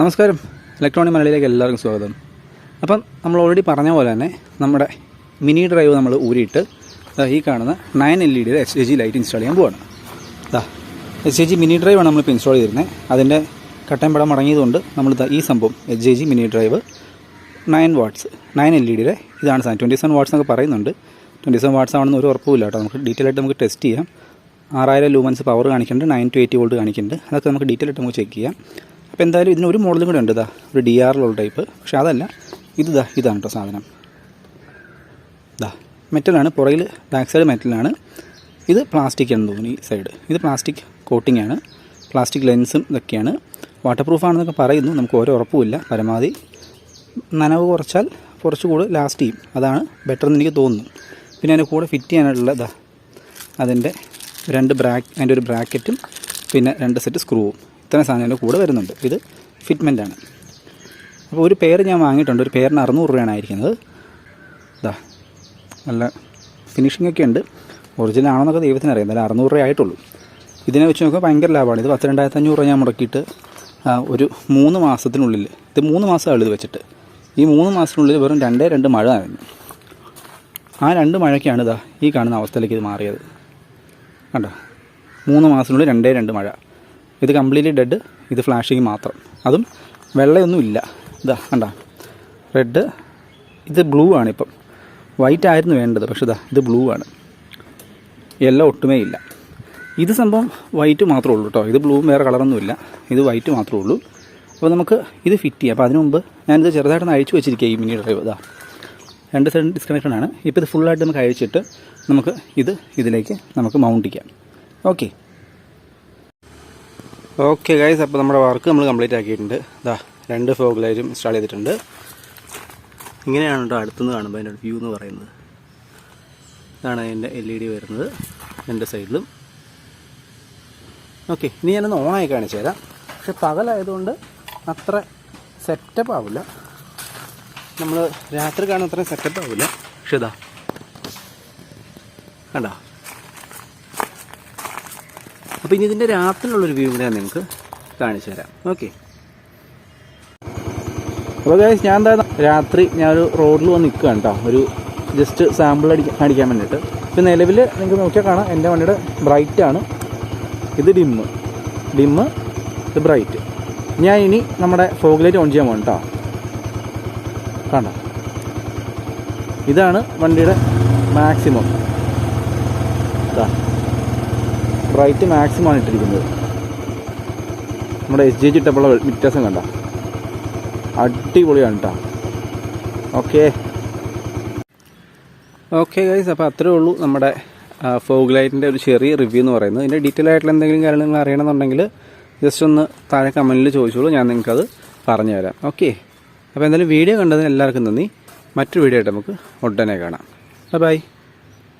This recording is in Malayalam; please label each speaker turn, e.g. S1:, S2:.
S1: നമസ്കാരം. ഇലക്ട്രോണിക് മലയാളിയിലേക്ക് എല്ലാവർക്കും സ്വാഗതം. അപ്പം നമ്മൾ ഓൾറെഡി പറഞ്ഞ പോലെ തന്നെ നമ്മുടെ മിനി ഡ്രൈവ് നമ്മൾ ഊരിയിട്ട് ഈ കാണുന്ന നയൻ എൽ ഇ ഡിയുടെ എച്ച് ജി ലൈറ്റ് ഇൻസ്റ്റാൾ ചെയ്യാൻ പോവാണ്. ദാ എച്ച് ജി മിനി ഡ്രൈവാണ് നമ്മളിപ്പോൾ ഇൻസ്റ്റാൾ ചെയ്തിരുന്നത് അതിന്റെ കട്ടയം പടം മടങ്ങിയതുകൊണ്ട് നമ്മൾ ഈ സംഭവം H G mini drive nine watts nine L E ഡിയുടെ ഇതാണ് സാധനം. ട്വന്റി സെവൻ വാട്ട്സ് എന്നൊക്കെ പറയുന്നുണ്ട്. ട്വന്റി സെവൻ വാട്ട്സ് ആണെന്ന് ഒരു ഉറപ്പുമില്ല കേട്ടോ. നമുക്ക് ഡീറ്റെയിൽ ആയിട്ട് നമുക്ക് ടെസ്റ്റ് ചെയ്യാം. ആറായിരം ലൂമൻസ് പവർ കാണിക്കുന്നുണ്ട്. നയൻ ടു എയ്റ്റി വോൾട്ട് കാണിക്കുന്നുണ്ട്. അതൊക്കെ നമുക്ക് ഡീറ്റെയിൽ ആയിട്ട് നമുക്ക് ചെക്ക് ചെയ്യാം. അപ്പോൾ എന്തായാലും ഇതിന് ഒരു മോഡലും കൂടെ ഉണ്ട് ഇതാ. ഒരു ഡി ആറിലുള്ള ടൈപ്പ് പക്ഷേ അതല്ല. ഇത് ഇതാ ഇതാണ് കേട്ടോ സാധനം. ഇതാ മെറ്റലാണ്. പുറകിൽ ബാക്ക് സൈഡ് മെറ്റലാണ്. ഇത് പ്ലാസ്റ്റിക് ആണെന്ന് തോന്നുന്നു ഈ സൈഡ് ഇത് പ്ലാസ്റ്റിക് കോട്ടിംഗ് ആണ്. പ്ലാസ്റ്റിക് ലെൻസും ഇതൊക്കെയാണ്. വാട്ടർ പ്രൂഫ് ആണെന്നൊക്കെ പറയുന്നു. നമുക്ക് ഓരോ ഉറപ്പുമില്ല പരമാവധി നനവ് കുറച്ചാൽ കുറച്ചുകൂടി ലാസ്റ്റ് ചെയ്യും. അതാണ് ബെറ്റർ എന്ന് എനിക്ക് തോന്നുന്നു. പിന്നെ അതിന്റെ കൂടെ ഫിറ്റ് ചെയ്യാനുള്ള ഇതാ. അതിന്റെ രണ്ട് ബ്രാക്ക് അതിന്റെ ഒരു ബ്രാക്കറ്റും പിന്നെ രണ്ട് സെറ്റ് സ്ക്രൂവും ഇത്രയും സാധനം കൂടെ വരുന്നുണ്ട്. ഇത് ഫിറ്റ്മെന്റ് ആണ്. അപ്പോൾ ഒരു പെയർ ഞാൻ വാങ്ങിയിട്ടുണ്ട്. ഒരു പെയറിന് അറുന്നൂറ് രൂപയാണ് ആയിരിക്കുന്നത്. ഇതാ നല്ല ഫിനിഷിംഗ് ഒക്കെ ഉണ്ട്. ഒറിജിനൽ ആണെന്നൊക്കെ ദൈവത്തിന് അറിയാം. എന്നാലും അറുന്നൂറ് രൂപ ആയിട്ടുള്ളൂ. ഇതിനെ വെച്ച് നോക്കുമ്പോൾ ഭയങ്കര ലാഭമാണ്. ഇത് പത്ത് രണ്ടായിരത്തി അഞ്ഞൂറ് രൂപ ഞാൻ മുടക്കിയിട്ട് ഒരു മൂന്ന് മാസത്തിനുള്ളിൽ ഇത് മൂന്ന് മാസമാണ് ഇത് വെച്ചിട്ട്. ഈ മൂന്ന് മാസത്തിനുള്ളിൽ വെറും രണ്ടേ രണ്ട് മഴ നനഞ്ഞു. ആ രണ്ട് മഴയ്ക്കാണ് ഇതാ ഈ കാണുന്ന അവസ്ഥയിലേക്ക് ഇത് മാറിയത്. കണ്ടോ? മൂന്ന് മാസത്തിനുള്ളിൽ രണ്ടേ രണ്ട് മഴ. ഇത് കംപ്ലീറ്റ്ലി ഡെഡ് ഇത് ഫ്ലാഷിങ് മാത്രം. അതും വെള്ളയൊന്നുമില്ല ഇതാ കണ്ട. റെഡ് ഇത് ബ്ലൂ ആണ് ഇപ്പം. വൈറ്റ് ആയിരുന്നു വേണ്ടത് പക്ഷെ ഇതാ ഇത് ബ്ലൂ ആണ്. യെല്ലോ ഒട്ടുമേ ഇല്ല. ഇത് സംഭവം വൈറ്റ് മാത്രമേ ഉള്ളൂ കേട്ടോ ഇത് ബ്ലൂവും വേറെ കളറൊന്നുമില്ല ഇത് വൈറ്റ് മാത്രമേ ഉള്ളൂ. അപ്പോൾ നമുക്ക് ഇത് ഫിറ്റ് ചെയ്യാം. അപ്പോൾ അതിന് മുമ്പ് ഞാനിത് ചെറുതായിട്ടൊന്ന് അഴിച്ചു വെച്ചിരിക്കുക ഈ മിനി ഡ്രൈവ് ഇതാ. രണ്ട് സൈഡ് ഡിസ്കണക്ഷൻ ആണ്. ഇപ്പോൾ ഇത് ഫുള്ളായിട്ട് നമുക്ക് അഴിച്ചിട്ട് നമുക്ക് ഇത് ഇതിലേക്ക് നമുക്ക് മൗണ്ട് ചെയ്യാം. ഓക്കെ ഓക്കെ ഗൈസ് അപ്പോൾ നമ്മുടെ വർക്ക് നമ്മൾ കംപ്ലീറ്റ് ആക്കിയിട്ടുണ്ട്. ഇതാ രണ്ട് ഫോഗ് ലൈറ്റും ഇൻസ്റ്റാൾ ചെയ്തിട്ടുണ്ട്. ഇങ്ങനെയാണ് കേട്ടോ അടുത്തുനിന്ന് കാണുമ്പോൾ അതിന്റെ വ്യൂ എന്ന് പറയുന്നത്. ഇതാണ് അതിന്റെ എൽ ഇ ഡി വരുന്നത് രണ്ട് സൈഡിലും ഓക്കെ ഇനി ഞാനൊന്ന് ഓണായി കാണിച്ചു തരാം. പക്ഷെ പകലായതുകൊണ്ട് അത്ര സെറ്റപ്പ് ആവില്ല. നമ്മൾ രാത്രി കാണുന്ന അത്ര സെറ്റപ്പ് ആവില്ല. പക്ഷെ ഇതാ കണ്ടോ? അപ്പോൾ ഇനി ഇതിന്റെ രാത്രിയിലുള്ളൊരു വ്യൂ ഞാൻ നിങ്ങൾക്ക് കാണിച്ചു തരാം. ഓക്കെ അപ്പോൾ ഗൈസ് ഞാൻ എന്താ രാത്രി ഞാനൊരു റോഡിൽ വന്ന് നിൽക്കുകയാണ് കേട്ടോ ഒരു ജസ്റ്റ് സാമ്പിൾ അടിക്കാൻ കാണിക്കാൻ വേണ്ടിയിട്ട്. ഇപ്പോൾ നിലവിൽ നിങ്ങൾക്ക് നോക്കിയാൽ കാണാം എന്റെ വണ്ടിയുടെ ബ്രൈറ്റ് ആണ്. ഇത് ഡിമ്മ് ഡിമ്മ് ഇത് ബ്രൈറ്റ് ഞാൻ ഇനി നമ്മുടെ ഫോഗ് ലൈറ്റ് ഓൺ ചെയ്യാൻ പോകണം കേട്ടോ കണ്ടോ? ഇതാണ് വണ്ടിയുടെ മാക്സിമം ഇതാ ബ്രൈറ്റ് മാക്സിമം ആണ് ഇട്ടിരിക്കുന്നത്. നമ്മുടെ എസ് ജി ഇട്ടപ്പോഴുള്ള വ്യത്യാസം കണ്ട. അടിപൊളിയാണ് കേട്ടോ ഓക്കെ ഓക്കെ ഗൈസ് അപ്പോൾ അത്രേ ഉള്ളൂ നമ്മുടെ ഫോഗ് ലൈറ്റിന്റെ ഒരു ചെറിയ റിവ്യൂ എന്ന് പറയുന്നത്. ഇതിന്റെ ഡീറ്റെയിൽ ആയിട്ടുള്ള എന്തെങ്കിലും കാര്യങ്ങൾ നിങ്ങൾ അറിയണമെന്നുണ്ടെങ്കിൽ ജസ്റ്റ് ഒന്ന് താഴെ കമന്റിൽ ചോദിച്ചോളൂ. ഞാൻ നിങ്ങൾക്കത് പറഞ്ഞു തരാം. ഓക്കെ അപ്പോൾ എന്തായാലും വീഡിയോ കണ്ടതിന് എല്ലാവർക്കും നന്ദി. മറ്റൊരു വീഡിയോ ആയിട്ട് നമുക്ക് ഉടനെ കാണാം. ബൈ